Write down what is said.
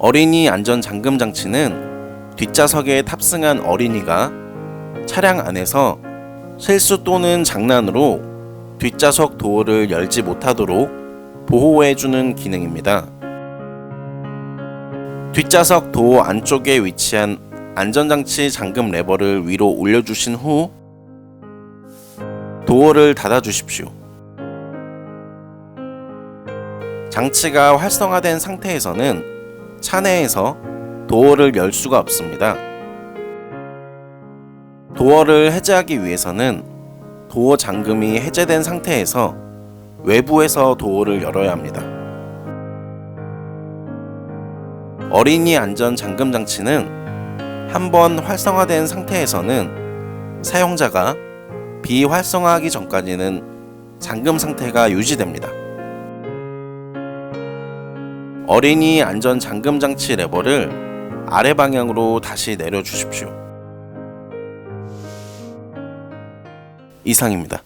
어린이 안전 잠금 장치는 뒷좌석에 탑승한 어린이가 차량 안에서 실수 또는 장난으로 뒷좌석 도어를 열지 못하도록 보호해주는 기능입니다. 뒷좌석 도어 안쪽에 위치한 안전장치 잠금 레버를 위로 올려주신 후 도어를 닫아주십시오. 장치가 활성화된 상태에서는 차내에서 도어를 열 수가 없습니다. 도어를 해제하기 위해서는 도어 잠금이 해제된 상태에서 외부에서 도어를 열어야 합니다. 어린이 안전 잠금 장치는 한번 활성화된 상태에서는 사용자가 비활성화하기 전까지는 잠금 상태가 유지됩니다. 어린이 안전 잠금 장치 레버를 아래 방향으로 다시 내려 주십시오. 이상입니다.